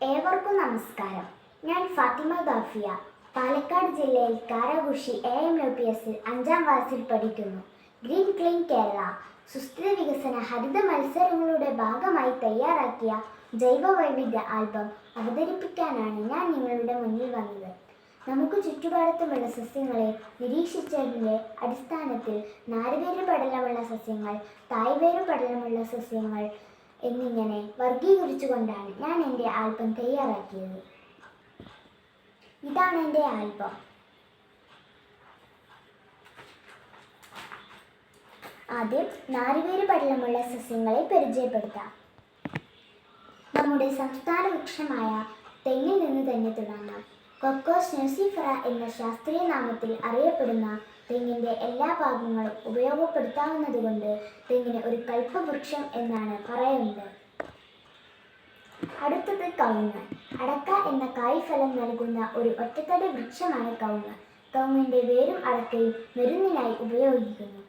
ഏവർക്കും നമസ്കാരം. ഞാൻ ഫാത്തിമ ഗാഫിയ. പാലക്കാട് ജില്ലയിൽ Karakushi A M U P എസിൽ അഞ്ചാം ക്ലാസ്സിൽ പഠിക്കുന്നു. Green clean Kerala. സുസ്ഥിര വികസന ഹരിത മത്സരങ്ങളുടെ ഭാഗമായി തയ്യാറാക്കിയ ജൈവ വൈവിധ്യ ആൽബം അവതരിപ്പിക്കാനാണ് ഞാൻ നിങ്ങളുടെ മുന്നിൽ വന്നത്. നമുക്ക് ചുറ്റുപാടത്തുമുള്ള സസ്യങ്ങളെ നിരീക്ഷിച്ചതിന്റെ അടിസ്ഥാനത്തിൽ നാരുവേര് പടലമുള്ള സസ്യങ്ങൾ തായ്വേര് പടലമുള്ള സസ്യങ്ങൾ എന്നിങ്ങനെ വർഗീകരിച്ചുകൊണ്ടാണ് ഞാൻ എന്റെ ആൽബം തയ്യാറാക്കിയത്. ഇതാണ് എന്റെ ആൽബം. ആദ്യം നാലുപേര് പടലമുള്ള സസ്യങ്ങളെ പരിചയപ്പെടുത്താം. നമ്മുടെ സംസ്ഥാന വൃക്ഷമായ തെങ്ങിൽ നിന്ന് തന്നെ തുടങ്ങാം. കൊക്കോസ് ന്യൂസിഫറ എന്ന ശാസ്ത്രീയ നാമത്തിൽ അറിയപ്പെടുന്ന തെങ്ങിന്റെ എല്ലാ ഭാഗങ്ങളും ഉപയോഗപ്പെടുത്താവുന്നതുകൊണ്ട് തെങ്ങിന് ഒരു കൽപ്പവൃക്ഷം എന്നാണ് പറയുന്നത്. അടുത്തത് കവുങ്ങ്. അടക്ക എന്ന കായ്ഫലം നൽകുന്ന ഒരു ഒറ്റത്തടി വൃക്ഷമാണ് കവുങ്ങ്. കവുങ്ങിന്റെ വേരും അടക്കയും മരുന്നിനായി ഉപയോഗിക്കുന്നു.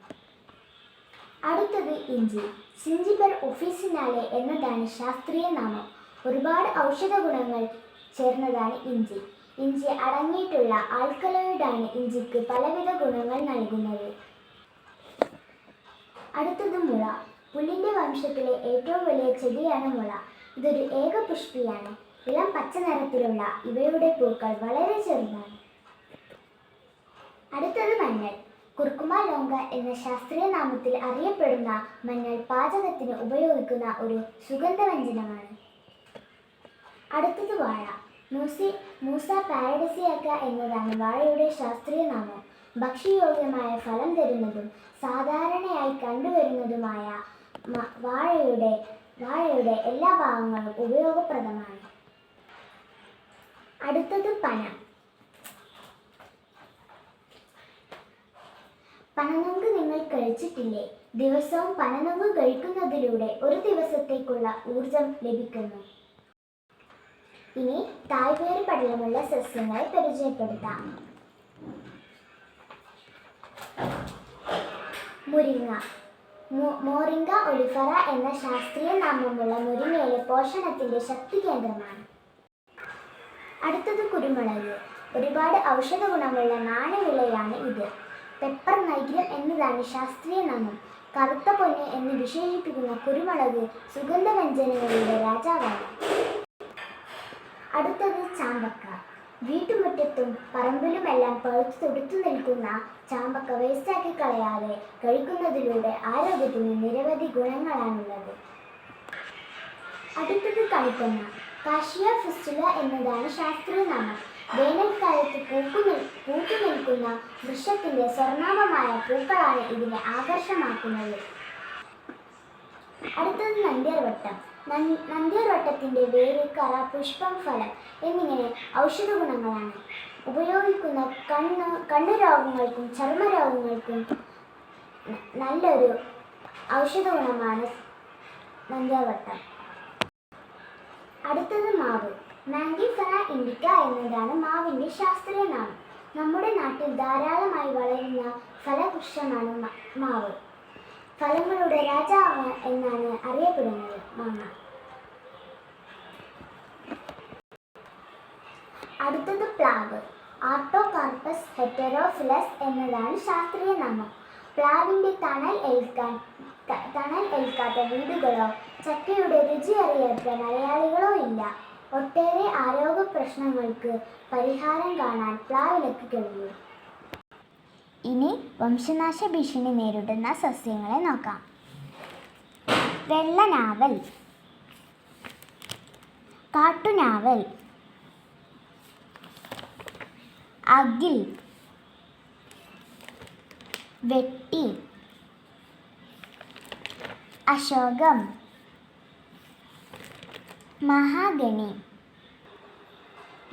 അടുത്തത് ഇഞ്ചി. സിഞ്ചിബർ ഒഫീസിനാലെ എന്നതാണ് ശാസ്ത്രീയ നാമം. ഒരുപാട് ഔഷധ ഗുണങ്ങൾ ചേർന്നതാണ് ഇഞ്ചി. ഇഞ്ചി അടങ്ങിയിട്ടുള്ള ആൽക്കലോയിഡാണ് ഇഞ്ചിക്ക് പലവിധ ഗുണങ്ങൾ നൽകുന്നത്. അടുത്തത് മുള. പുല്ലിന്റെ വംശത്തിലെ ഏറ്റവും വലിയ ചെടിയാണ് മുള. ഇതൊരു ഏകപുഷ്പിയാണ് ഇളം പച്ച നിറത്തിലുള്ള ഇവയുടെ പൂക്കൾ വളരെ ചെറുതാണ്. അടുത്തത് മഞ്ഞൾ. കുർക്കുമ ലോങ്ക എന്ന ശാസ്ത്രീയ നാമത്തിൽ അറിയപ്പെടുന്ന മഞ്ഞൾ പാചകത്തിന് ഉപയോഗിക്കുന്ന ഒരു സുഗന്ധവ്യഞ്ജനമാണ്. അടുത്തത് വാഴ. മൂസി മൂസ പാരഡസിയാക്ക എന്നതാണ് വാഴയുടെ ശാസ്ത്രീയ നാമം. ഭക്ഷ്യയോഗ്യമായ ഫലം തരുന്നതും സാധാരണയായി കണ്ടുവരുന്നതുമായ വാഴയുടെ വാഴയുടെ എല്ലാ ഭാഗങ്ങളും ഉപയോഗപ്രദമാണ്. അടുത്തത് പന. പനനങ്ക് നിങ്ങൾ കഴിച്ചിട്ടില്ലേ? ദിവസവും പനനങ്ക് കഴിക്കുന്നതിലൂടെ ഒരു ദിവസത്തേക്കുള്ള ഊർജം ലഭിക്കുന്നു. ഇനി തായ്വേര് പടലമുള്ള സസ്യങ്ങളെ പരിചയപ്പെടുത്താം. മുരിങ്ങ. മോറിംഗ ഒലിഫറ എന്ന ശാസ്ത്രീയ നാമമുള്ള മുരിങ്ങയിലെ പോഷണത്തിന്റെ ശക്തി കേന്ദ്രമാണ്. അടുത്തത് കുരുമുളക്. ഒരുപാട് ഔഷധ ഗുണമുള്ള നാണ്യവിളയാണ് ഇത്. പെപ്പർ നൈഗ്രം എന്നതാണ് ശാസ്ത്രീയ നാമം. കറുത്ത പൊന്ന് എന്ന് വിശേഷിപ്പിക്കുന്ന കുരുമുളക് സുഗന്ധവ്യഞ്ജനങ്ങളുടെ രാജാവാണ്. അടുത്തത് ചാമ്പക്ക. വീട്ടുമുറ്റത്തും പറമ്പിലുമെല്ലാം പഴുത്തു തുടുത്തു നിൽക്കുന്ന ചാമ്പക്ക വേസ്റ്റാക്കി കളയാതെ കഴിക്കുന്നതിലൂടെ ആരോഗ്യത്തിന് നിരവധി ഗുണങ്ങളാണുള്ളത്. അടുത്തത് കണിക്കുന്ന. കാഷിയ ഫിസ്റ്റുല എന്നതാണ് ശാസ്ത്രീയനാമം വേനൽക്കാലത്ത് പൂക്കു പൂത്തു നിൽക്കുന്ന വൃക്ഷത്തിന്റെ സ്വർണാമമായ പൂക്കളാണ് ഇതിനെ ആകർഷമാക്കുന്നത്. അടുത്തത് നന്ദ്യാർവട്ടം നൻ- നന്ദ്യാർവട്ടത്തിന്റെ വേര് കറ പുഷ്പം ഫലം എന്നിങ്ങനെ ഔഷധ ഗുണങ്ങളാണ്. ഉപയോഗിക്കുന്ന കണ്ണ് കണ്ണു രോഗങ്ങൾക്കും ചർമ്മ രോഗങ്ങൾക്കും നല്ലൊരു ഔഷധ ഗുണമാണ് നന്ദ്യാർവട്ടം അടുത്തത് മാവ്. മാങ്കിഫന ഇൻഡിക്ക എന്നതാണ് മാവിന്റെ ശാസ്ത്രീയ നാമം. നമ്മുടെ നാട്ടിൽ ധാരാളമായി വളരുന്ന ഫലവൃക്ഷമാണ് മാവ്. ഫലങ്ങളുടെ രാജാവ് എന്നാണ് അറിയപ്പെടുന്നത് മാങ്ങ അടുത്തത് പ്ലാവ്. ആർട്ടോകാർപ്പസ് ഹെറ്ററോഫിലസ് എന്നതാണ് ശാസ്ത്രീയ നാമം. പ്ലാവിന്റെ തണൽ ഏൽക്കാൻ തണൽ ഏൽക്കാത്ത വീടുകളോ ചക്കയുടെ രുചി അറിയാത്ത മലയാളികളോ ഇല്ല. ഒട്ടേറെ ആരോഗ്യ പ്രശ്നങ്ങൾക്ക് പരിഹാരം കാണാൻ പ്ലാവിലക്ക് കഴിയും ഇനി വംശനാശ ഭീഷണി നേരിടുന്ന സസ്യങ്ങളെ നോക്കാം. വെള്ളനാവൽ കാട്ടുനാവൽ അഗിൽ വെട്ടി അശോകം മഹാഗണി.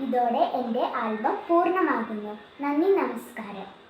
ഇതോടെ എന്റെ ആൽബം പൂർണമാകുന്നു. നന്ദി നമസ്കാരം.